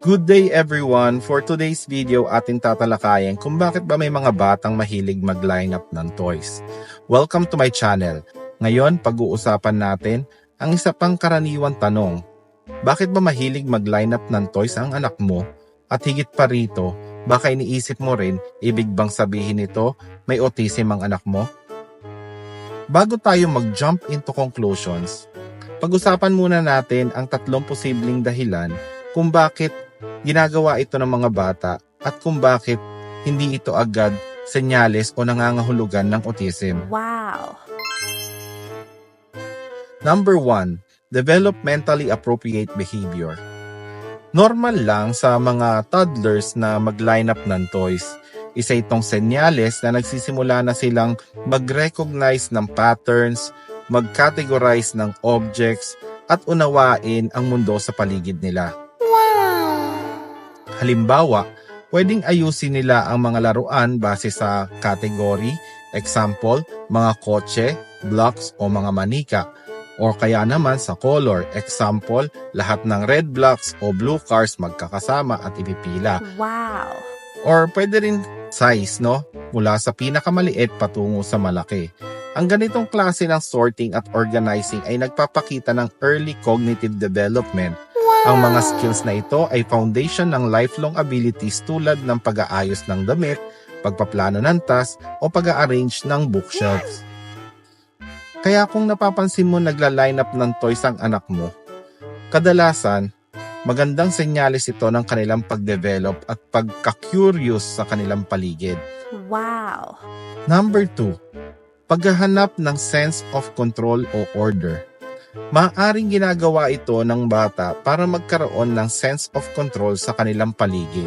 Good day everyone! For today's video atin tatalakayin kung bakit ba may mga batang mahilig mag-line up ng toys. Welcome to my channel. Ngayon, pag-uusapan natin ang isa pang karaniwang tanong. Bakit ba mahilig mag-line up ng toys ang anak mo? At higit pa rito, baka iniisip mo rin, ibig bang sabihin nito, may autism ang anak mo? Bago tayo mag-jump into conclusions, pag-usapan muna natin ang tatlong posibleng dahilan kung bakit ginagawa ito ng mga bata at kung bakit hindi ito agad senyales o nangangahulugan ng autism. Wow. Number 1, developmentally appropriate behavior. Normal lang sa mga toddlers na mag-line up ng toys. Isa itong senyales na nagsisimula na silang mag-recognize ng patterns, mag-categorize ng objects, at unawain ang mundo sa paligid nila. Halimbawa, pwedeng ayusin nila ang mga laruan base sa category, example, mga kotse, blocks o mga manika. O kaya naman sa color, example, lahat ng red blocks o blue cars magkakasama at ipipila. Wow. Or pwede rin size, no? Mula sa pinakamaliit patungo sa malaki. Ang ganitong klase ng sorting at organizing ay nagpapakita ng early cognitive development ang mga skills na ito ay foundation ng lifelong abilities tulad ng pag-aayos ng damit, pagpaplano ng task, o pag-arrange ng bookshelves. Kaya kung napapansin mo nagla-line up ng toys ang anak mo, kadalasan, magandang senyales ito ng kanilang pag-develop at pagka-curious sa kanilang paligid. Wow. Number 2, paghahanap ng sense of control o order. Maaring ginagawa ito ng bata para magkaroon ng sense of control sa kanilang paligid.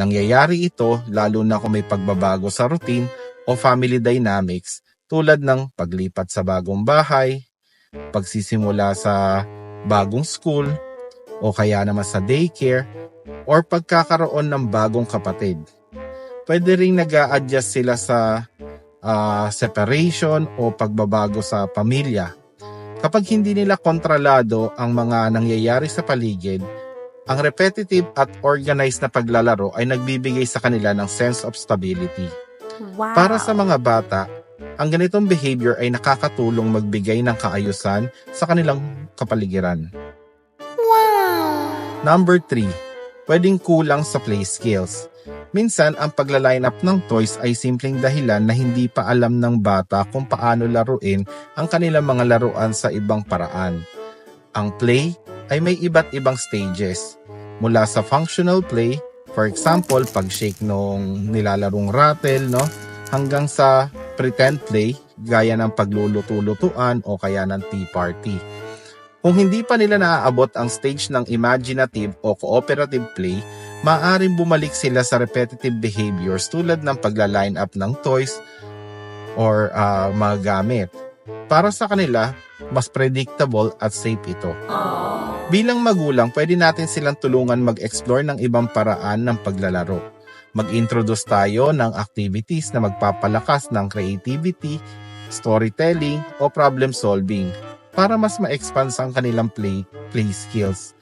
Nangyayari ito lalo na kung may pagbabago sa routine o family dynamics tulad ng paglipat sa bagong bahay, pagsisimula sa bagong school, o kaya naman sa daycare, or pagkakaroon ng bagong kapatid. Pwede ring nag adjust sila sa ah, separation o pagbabago sa pamilya Kapag hindi nila kontrolado ang mga nangyayari sa paligid, ang repetitive at organized na paglalaro ay nagbibigay sa kanila ng sense of stability. Wow. Para sa mga bata, ang ganitong behavior ay nakakatulong magbigay ng kaayusan sa kanilang kapaligiran. Wow. Number 3, pwedeng kulang sa play skills. Minsan, ang pagla-line up ng toys ay simpleng dahilan na hindi pa alam ng bata kung paano laruin ang kanilang mga laruan sa ibang paraan. Ang play ay may iba't ibang stages. Mula sa functional play, for example, pag-shake nung nilalarong rattle, no? hanggang sa pretend play, gaya ng pagluluto-lutuan o kaya ng tea party. Kung hindi pa nila naaabot ang stage ng imaginative o cooperative play, maaaring bumalik sila sa repetitive behaviors tulad ng pagla-line up ng toys or uh, mga gamit. Para sa kanila, mas predictable at safe ito. Bilang magulang, pwede natin silang tulungan mag-explore ng ibang paraan ng paglalaro. Mag-introduce tayo ng activities na magpapalakas ng creativity, storytelling, o problem solving para mas ma-expand ang kanilang play, play skills.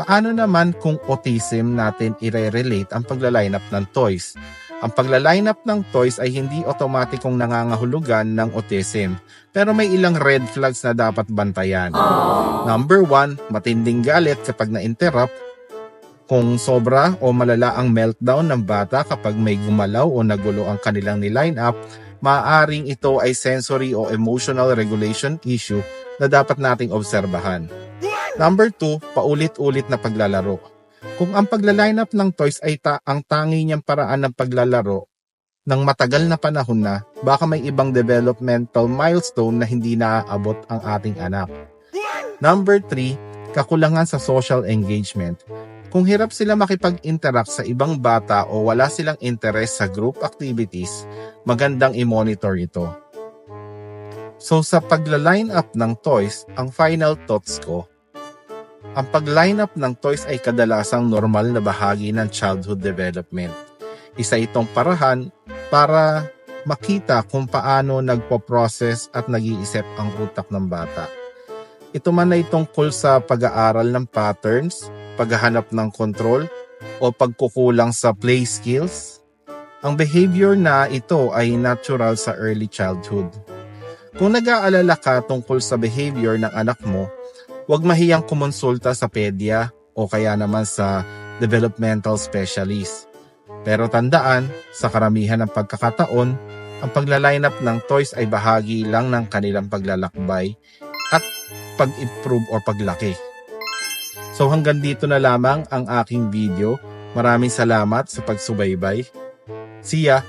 Paano naman kung autism natin i-relate ang pagla-line up ng toys? Ang pagla-line up ng toys ay hindi otomatikong nangangahulugan ng autism, pero may ilang red flags na dapat bantayan. Number one, matinding galit kapag na-interrupt. Kung sobra o malala ang meltdown ng bata kapag may gumalaw o nagulo ang kanilang ni-line up, maaaring ito ay sensory o emotional regulation issue na dapat nating obserbahan. Number 2, paulit-ulit na paglalaro. Kung ang pagla-line up ng toys ay ta ang tangi niyang paraan ng paglalaro ng matagal na panahon na, baka may ibang developmental milestone na hindi naaabot ang ating anak. Number 3, kakulangan sa social engagement. Kung hirap sila makipag-interact sa ibang bata o wala silang interest sa group activities, magandang i-monitor ito. So sa pagla-line up ng toys, ang final thoughts ko, ang pag-line up ng toys ay kadalasang normal na bahagi ng childhood development. Isa itong parahan para makita kung paano nagpo-process at nag-iisip ang utak ng bata. Ito man ay tungkol sa pag-aaral ng patterns, paghahanap ng control, o pagkukulang sa play skills? Ang behavior na ito ay natural sa early childhood. Kung nag-aalala ka tungkol sa behavior ng anak mo, huwag mahiyang kumonsulta sa pedya o kaya naman sa developmental specialist. Pero tandaan, sa karamihan ng pagkakataon, ang pagla-line up ng toys ay bahagi lang ng kanilang paglalakbay at pag-improve o paglaki. So hanggang dito na lamang ang aking video. Maraming salamat sa pagsubaybay. See ya!